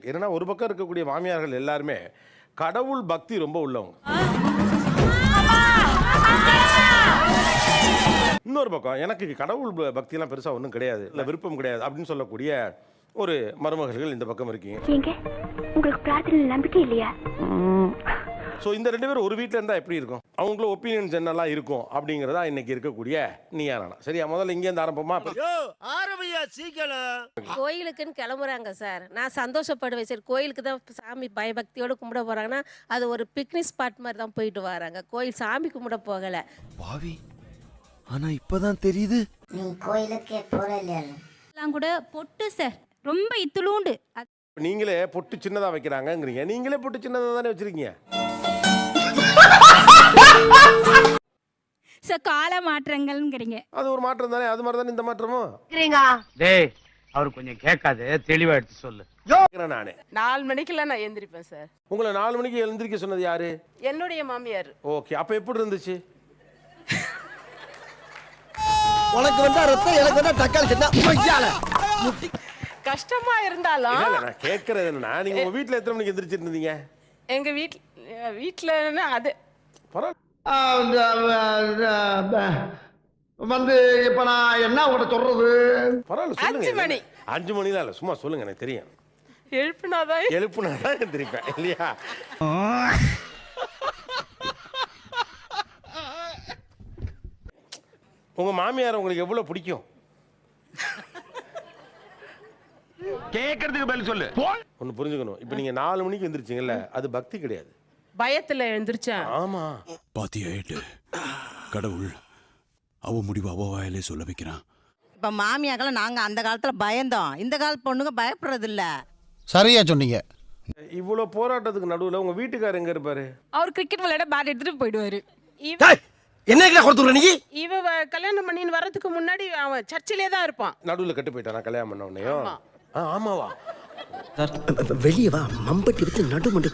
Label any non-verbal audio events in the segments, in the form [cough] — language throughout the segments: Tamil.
என்னன்னா ஒரு பக்கம் இருக்கக்கூடிய மாமியார்கள் எல்லாருமே கடவுள் பக்தி ரொம்ப உள்ளவங்க. இன்னொரு பக்கம் எனக்கு கடவுள் ப- பக்தியெல்லாம் பெருசா ஒன்றும் கிடையாது இல்லை விருப்பம் கிடையாது அப்படின்னு சொல்லக்கூடிய ஒரு மருமகள்கள் இந்த பக்கம் இருக்கீங்க. உங்களுக்கு பிரார்த்தனை நம்பிக்கை இல்லையா? ஸோ இந்த ரெண்டு பேரும் ஒரு வீட்டில் இருந்தால் எப்படி இருக்கும்? அவங்கள ஒப்பீனியன்ஸ் என்னெல்லாம் இருக்கும் அப்படிங்கிறதா இன்னைக்கு இருக்கக்கூடிய நீயா நானா சரியா? முதல்ல இங்கேருந்து ஆரம்பமா ஆரம்பியா சீக்கிரம். கோயிலுக்குன்னு கிளம்புறாங்க சார். நான் சந்தோஷப்படுவேன். சரி கோயிலுக்கு தான் சாமி பயபக்தியோடு கும்பிட போகிறாங்கன்னா அது ஒரு பிக்னிக் ஸ்பாட் மாதிரி தான் போயிட்டு வராங்க. கோயில் சாமி கும்பிட போகலை. பாவி ஆனா இப்பதான் தெரியுது. நீ கோயிலுக்கே போற இல்லையா எல்லாம் கூட பொட்டு சார். ரொம்ப இத்துளூண்டு நீங்களே பொட்டு சின்னதா வைக்கிறாங்கங்கிறீங்க. நீங்களே பொட்டு சின்னதாக தானே வச்சிருக்கீங்க? சார் கால மாற்றங்கள்ங்கிறீங்க. அது ஒரு மாற்றம் தானே? அது மாதிரி தானே இந்த மாற்றமும் டேய் அவர் கொஞ்சம் கேட்காது தெளிவா எடுத்து சொல்லு. கேட்கிறேன் நானு. நாலு மணிக்கெல்லாம் நான் எந்திரிப்பேன் சார் உங்களை நாலு மணிக்கு எழுந்திருக்க சொன்னது யாரு? என்னுடைய மாமியார். ஓகே அப்ப எப்படி இருந்துச்சு? உனக்கு வந்தா ரத்தம் எனக்கு வந்தா தக்காளி சட்னா மையால முட்டி. கஷ்டமா இருந்தாலும் இல்ல, நான் கேட்கறது என்னன்னா நீங்க உங்க வீட்ல எத்தனை மணிக்கு எந்திரிச்சிட்டு இருந்தீங்க? எங்க வீட்ல வீட்டுல அது பரவாயில்ல. வந்து இப்ப நான் என்ன உங்கள்கிட்ட சொல்றது? பரவாயில்ல சொல்லுங்க. அஞ்சு மணி. அஞ்சு மணிலாம் இல்ல சும்மா சொல்லுங்க எனக்கு தெரியும். எழுப்புனாதான் எழுப்புனா தான் எந்திரிப்பேன் இல்லையா? உங்க மாமியார் உங்களுக்கு எவ்வளவு பிடிக்கும்? கேட்கறதுக்கு பதில் சொல்லு. ஒன்னு புரிஞ்சுக்கணும். இப்போ நீங்க நாலு மணிக்கு எந்திரிச்சீங்கல்ல அது பக்தி கிடையாது. பயத்துல எழுந்திரிச்சேன். ஆமா. பாத்தியா ஏட்டு? கடவுள் அவ முடிவு அவ வாயிலே சொல்ல வைக்கிறான். இப்போ மாமியாக்கெல்லாம் நாங்கள் அந்த காலத்தில் பயந்தோம். இந்த கால பொண்ணுங்க பயப்படுறது இல்ல சரியா சொன்னீங்க. இவ்வளவு போராட்டத்துக்கு நடுவுல உங்க வீட்டுக்காரர் எங்க இருப்பாரு? அவர் கிரிக்கெட் விளையாட பேட் எடுத்துட்டு போயிடுவாரு. இவ என்ன கொடுத்துற நீ? இவ வ- கல்யாணம் பண்ணின்னு வர்றதுக்கு முன்னாடி அவன் சர்ச்சிலே தான் இருப்பான். நடுவுல கட்டு போயிட்டானா கல்யாணம் பண்ண உடனேயும் ஆமா. ஆ, ஆமாவா? வெளியே வா. மம்பட்டி வச்சு நடுமண்டு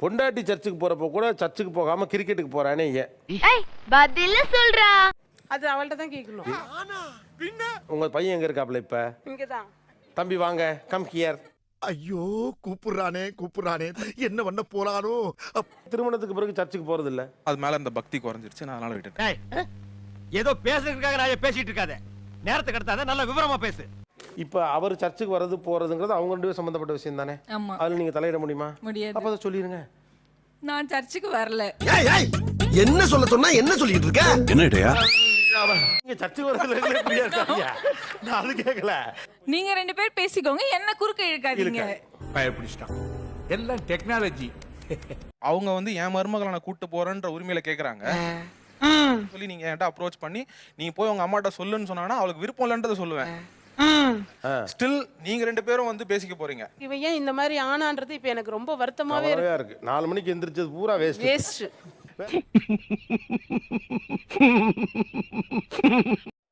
பொண்டாட்டி சர்ச்சுக்கு போறப்ப கூட சர்ச்சுக்கு போகாம கிரிக்கெட்டுக்கு போறானே ஏன் பதில சொல்றா. அது அவள்கிட்ட தான் கேட்கணும் உங்க பையன் எங்க இருக்காப்ல இப்ப? இங்கதான். தம்பி வாங்க கம் ஹியர் ஐயோ கூப்பிடுறானே கூப்பிடுறானே. என்ன பண்ண போறானோ? திருமணத்துக்கு பிறகு சர்ச்சுக்கு போறது இல்ல அது மேல இந்த பக்தி குறைஞ்சிருச்சு நான் அதனால விட்டுட்டேன். ஏதோ பேசுறதுக்காக நான் பேசிட்டு இருக்காத. நேரத்தை கடத்தாத நல்ல விவரமா பேசு. இப்ப அவர் சர்ச்சுக்கு வர்றது போறதுங்கிறது அவங்க ரெண்டு பேரும் சம்பந்தப்பட்ட விஷயம் தானே? ஆமா. அதுல நீங்க தலையிட முடியுமா? முடியாது. அப்ப அதை சொல்லிருங்க. நான் சர்ச்சுக்கு வரல. ஏய் ஏய் என்ன சொல்ல சொன்னா என்ன சொல்லிட்டு இருக்க? என்ன இடையா? நீங்க சர்ச்சுக்கு வரதுல இல்ல இப்படியா இருக்காங்க நான் அது கேட்கல நீங்க ரெண்டு பேர் பேசிக்கோங்க. என்ன குறுக்க இழுக்காதீங்க. பயப்பிடிச்சிட்டான். எல்லாம் டெக்னாலஜி அவங்க வந்து என் மருமகளை நான் கூட்டு போறேன்ற உரிமையில கேக்குறாங்க. சொல்லி நீங்க என்கிட்ட அப்ரோச் பண்ணி நீங்க போய் உங்க அம்மாட்ட சொல்லுன்னு சொன்னாங்கன்னா அவளுக்கு விருப்பம் இல்லைன்றதை சொல்லுவேன். ஸ்டில் நீங்க ரெண்டு பேரும் வந்து பேசிக்க போறீங்க. இவன் ஏன் இந்த மாதிரி ஆனான்றது இப்ப எனக்கு ரொம்ப வருத்தமாவே இருக்கு கவலையா இருக்கு. நாலு மணிக்கு எந்திரிச்சது பூரா வேஸ்ட் வேஸ்ட் [laughs]